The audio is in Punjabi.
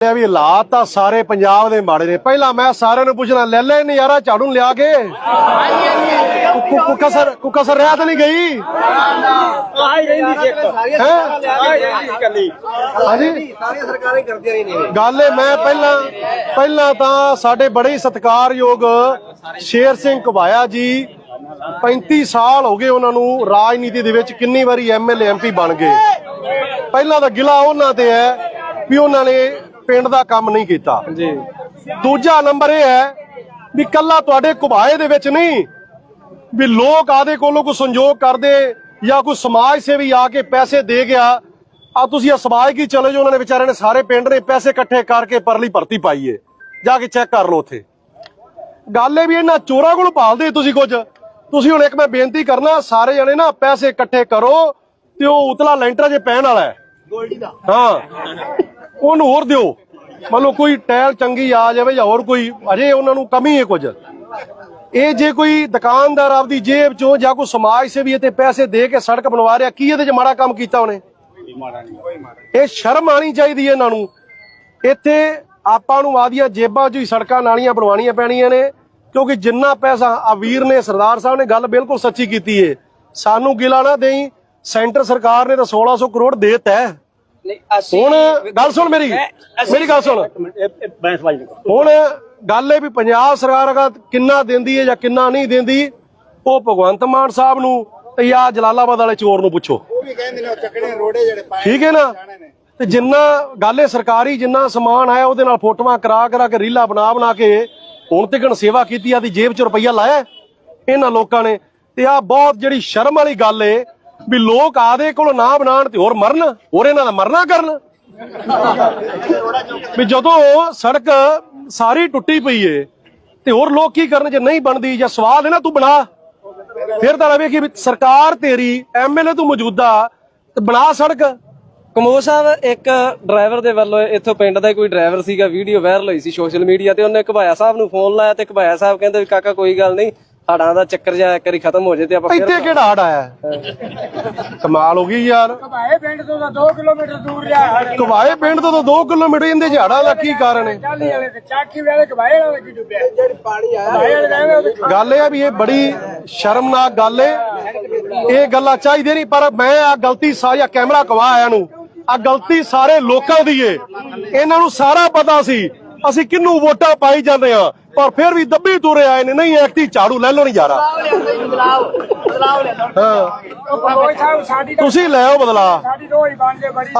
ਇਹ ਵੀ ਹਾਲਾਤ ਤਾਂ ਸਾਰੇ ਪੰਜਾਬ ਦੇ ਮਾੜੇ ਨੇ। ਪਹਿਲਾਂ ਮੈਂ ਸਾਰਿਆਂ ਨੂੰ ਪੁੱਛਣਾ ਲੈ ਲੈ ਨਜ਼ਾਰਾ ਝਾੜੂ ਨੂੰ ਲਿਆ ਕੇ। ਕੁੱਕਾ ਸਰ ਕੁੱਕਾ ਸਰ ਰਹਿ ਤਾਂ ਨਹੀਂ ਗਈ? ਹਾਂਜੀ? ਸਾਰੀਆਂ ਸਰਕਾਰਾਂ ਕਰਦੀਆਂ ਰਹੀ ਨੇ। ਗੱਲ ਇਹ ਮੈਂ ਪਹਿਲਾਂ ਪਹਿਲਾਂ ਤਾਂ ਸਾਡੇ ਬੜੇ ਹੀ ਸਤਿਕਾਰਯੋਗ ਸ਼ੇਰ ਸਿੰਘ ਘਵਾਇਆ ਜੀ। 35 ਸਾਲ ਹੋ ਗਏ ਉਹਨਾਂ ਨੂੰ ਰਾਜਨੀਤੀ ਦੇ ਵਿੱਚ ਕਿੰਨੀ ਵਾਰੀ ਐਮਐਲਏ ਐਮਪੀ ਬਣ ਗਏ। ਪਹਿਲਾਂ ਤਾਂ ਗਿਲਾ ਉਹਨਾਂ ਤੇ ਹੈ ਵੀ ਉਹਨਾਂ ਨੇ ਪਿੰਡ ਦਾ ਕੰਮ ਨਹੀਂ ਕੀਤਾ। ਜੀ। ਦੂਜਾ ਨੰਬਰ ਇਹ ਹੈ ਵੀ ਕੱਲਾ ਤੁਹਾਡੇ ਘੁਬਾਏ ਦੇ ਵਿੱਚ ਨਹੀਂ ਵੀ ਲੋਕ ਆਦੇ ਕੋਲੋਂ ਕੋਈ ਸੰਯੋਗ ਕਰਦੇ ਜਾਂ ਕੋਈ ਸਮਾਜ ਸੇਵੀ ਆ ਕੇ ਪੈਸੇ ਦੇ ਗਿਆ ਆ ਤੁਸੀਂ ਆ ਸਮਾਜ ਕੀ ਚਲੇ ਜੋ ਉਹਨਾਂ ਨੇ ਵਿਚਾਰਿਆਂ ਨੇ ਸਾਰੇ ਪਿੰਡ ਨੇ ਪੈਸੇ ਇਕੱਠੇ ਕਰਕੇ ਪਰਲੀ ਭਰਤੀ ਪਾਈ ਏ। ਜਾ ਕੇ ਚੈੱਕ ਕਰ ਲਓ ਉੱਥੇ। ਗੱਲ ਇਹ ਵੀ ਇਹਨਾਂ ਚੋਰਾਂ ਕੋਲ ਭਾਲਦੇ ਤੁਸੀਂ ਕੁਝ? ਤੁਸੀਂ ਹੁਣ ਇੱਕ ਮੈਂ ਬੇਨਤੀ ਕਰਨਾ ਸਾਰੇ ਜਣੇ ਨਾ ਪੈਸੇ ਇਕੱਠੇ ਕਰੋ ਤੇ ਉਹ ਉਤਲਾ ਲੈਂਟਰ ਜੇ ਪੈਣ ਵਾਲਾ ਹੈ। ਗੋਲਡੀ ਦਾ। ਹਾਂ। ਉਹਨੂੰ ਹੋਰ ਦਿਓ। ਮੰਨ ਲਓ ਕੋਈ ਟਾਇਲ ਚੰਗੀ ਆ ਜਾਵੇ ਜਾਂ ਹੋਰ ਕੋਈ, ਅਜੇ ਉਹਨਾਂ ਨੂੰ ਕਮੀ ਹੈ ਕੁਝ। ਇਹ ਜੇ ਕੋਈ ਦੁਕਾਨਦਾਰ ਆਪਦੀ ਜੇਬ ਚੋਂ ਜਾਂ ਕੋਈ ਸਮਾਜ ਸੇਵੀ ਤੇ ਪੈਸੇ ਦੇ ਕੇ ਸੜਕ ਬਣਵਾ ਰਿਹਾ, ਕੀ ਇਹਦੇ 'ਚ ਮਾੜਾ ਕੰਮ ਕੀਤਾ ਉਹਨੇ? ਇਹ ਸ਼ਰਮ ਆਣੀ ਚਾਹੀਦੀ ਹੈ ਇਹਨਾਂ ਨੂੰ। ਇੱਥੇ ਆਪਾਂ ਨੂੰ ਆਦੀਆਂ ਜੇਬਾਂ 'ਚ ਹੀ ਸੜਕਾਂ ਨਾਲੀਆਂ ਬਣਵਾਉਣੀਆਂ ਪੈਣੀਆਂ ਨੇ, ਕਿਉਂਕਿ ਜਿੰਨਾ ਪੈਸਾ ਆ ਵੀਰ ਨੇ, ਸਰਦਾਰ ਸਾਹਿਬ ਨੇ ਗੱਲ ਬਿਲਕੁਲ ਸੱਚੀ ਕੀਤੀ ਏ। ਸਾਨੂੰ ਗਿਲਾ ਨਾ ਦੇਈ, ਸੈਂਟਰ ਸਰਕਾਰ ਨੇ ਤਾਂ 1600 ਕਰੋੜ ਦੇ ਦਿੱਤਾ ਹੈ। ਹੁਣ ਗੱਲ ਸੁਣ ਮੇਰੀ ਮੇਰੀ ਗੱਲ ਸੁਣ। ਹੁਣ ਗੱਲ ਇਹ ਵੀ ਪੰਜਾਬ ਸਰਕਾਰ ਅਗਾ ਕਿੰਨਾ ਦਿੰਦੀ ਹੈ ਜਾਂ ਕਿੰਨਾ ਨਹੀਂ ਦਿੰਦੀ ਉਹ ਭਗਵੰਤ ਮਾਨ ਸਾਹਿਬ ਨੂੰ ਤੇ ਜਾਂ ਜਲਾਲਾਬਾਦ ਵਾਲੇ ਚੋਰ ਨੂੰ ਪੁੱਛੋ। ਉਹ ਵੀ ਕਹਿੰਦੇ ਨੇ ਉਹ ਚੱਕਣੇ ਰੋੜੇ ਜਿਹੜੇ ਪਾਏ ਠੀਕ ਹੈ ਨਾ ਤੇ ਜਿੰਨਾ ਗੱਲ ਇਹ ਸਰਕਾਰੀ ਜਿੰਨਾ ਸਮਾਨ ਆਇਆ ਉਹਦੇ ਨਾਲ ਫੋਟੋਆਂ ਕਰਾ ਕਰਾ ਕੇ ਰੀਲਾ ਬਣਾ ਬਣਾ ਕੇ ਹੁਣ ਤੱਕ ਸੇਵਾ ਕੀਤੀ ਆਦੀ ਜੇਬ 'ਚ ਰੁਪਈਆ ਲਾਇਆ। ਇਹਨਾਂ ਲੋਕਾਂ ਨੇ। ਤੇ ਆ ਬਹੁਤ ਜਿਹੜੀ ਸ਼ਰਮ ਵਾਲੀ ਗੱਲ ਏ ਵੀ ਲੋਕ ਆਦੇ ਕੋਲ ਨਾ ਬਣਾਣ ਤੇ ਹੋਰ ਮਰਨ, ਹੋਰ ਇਹਨਾਂ ਦਾ ਮਰਨਾ ਕਰਨ। ਵੀ ਜਦੋਂ ਸੜਕ ਸਾਰੀ ਟੁੱਟੀ ਪਈ ਏ, ਤੇ ਹੋਰ ਲੋਕ ਕੀ ਕਰਨ ਜੇ ਨਹੀਂ ਬਣਦੀ ਜਾਂ ਸਵਾਲ ਹੈ ਨਾ ਤੂੰ ਬਣਾ। ਫਿਰ ਤਾਂ ਰਵੇ ਕਿ ਵੀ ਸਰਕਾਰ ਤੇਰੀ ਐਮਐਲਏ ਤੂੰ ਮੌਜੂਦਾ, ਤੇ ਬਣਾ ਸੜਕ। ਕਮੋ ਸਾਹਿਬ, ਇੱਕ ਡਰਾਈਵਰ ਦੇ ਵੱਲੋਂ ਇੱਥੋਂ ਪਿੰਡ ਦਾ ਕੋਈ ਡਰਾਈਵਰ ਸੀਗਾ, ਵੀਡੀਓ ਵਾਇਰਲ ਹੋਈ ਸੀ ਸੋਸ਼ਲ ਮੀਡੀਆ ਤੇ, ਉਹਨੇ ਘਬਾਇਆ ਸਾਹਿਬ ਨੂੰ ਫੋਨ ਲਾਇਆ ਤੇ ਘਬਾਇਆ ਸਾਹਿਬ ਕਹਿੰਦੇ ਵੀ ਕਾਕਾ ਕੋਈ ਗੱਲ ਨਹੀਂ ਸਾਡਾ ਦਾ ਚੱਕਰ ਜਿਹਾ ਇੱਕ ਵਾਰੀ ਖਤਮ ਹੋ ਜੇ ਤੇ ਆਪਾਂ ਫਿਰ ਇੱਥੇ ਕਿਹੜਾ ਹੜ ਆਇਆ? ਕਮਾਲ ਹੋ ਗਈ ਯਾਰ। ਭਾਏ ਪਿੰਡ ਤੋਂ ਤਾਂ 2 ਕਿਲੋਮੀਟਰ ਦੂਰ ਰਿਹਾ ਹੜ ਕਵਾਏ ਪਿੰਡ ਤੋਂ ਤਾਂ 2 ਕਿਲੋਮੀਟਰ ਇਹਦੇ ਝਾੜਾ ਦਾ ਕੀ ਕਾਰਨ ਹੈ? ਚਾਲੀ ਵਾਲੇ ਤੇ ਚਾਕੀ ਵਾਲੇ ਕਬਾਏ ਵਾਲੇ ਕੀ ਡੁੱਬਿਆ। ਜਿਹੜੀ ਪਾਣੀ ਆਇਆ ਗੱਲ ਇਹ ਆ ਵੀ ਇਹ ਬੜੀ ਸ਼ਰਮਨਾਕ ਗੱਲ ਏ। ਇਹ ਗੱਲਾਂ ਚਾਹੀਦੀਆਂ ਨਹੀਂ ਪਰ ਮੈਂ ਆ ਗਲਤੀ ਸਾਰੀ ਕੈਮਰਾ ਕਵਾ ਆਇਆ ਨੂੰ। ਆ ਗਲਤੀ ਸਾਰੇ ਲੋਕਾਂ ਦੀ ਏ। ਇਹਨਾਂ ਨੂੰ ਸਾਰਾ ਪਤਾ ਸੀ। ਅਸੀਂ ਕਿੰਨੂੰ ਵੋਟਾਂ ਪਾਈ ਜਾਂਦੇ ਆ ਪਰ ਫਿਰ ਵੀ ਦੱਬੀ ਤੁਰੇ ਆਏ ਨੇ ਨਹੀਂ ਐਕਟੀ ਝਾੜੂ ਲੈ ਲੋ ਨਹੀਂ ਤਾਂ ਤੁਸੀਂ ਲੈ ਆਓ ਬਦਲਾ ਸਾਡੀ ਰੋਜ਼ ਬਣ ਜੇ ਬੜੀ।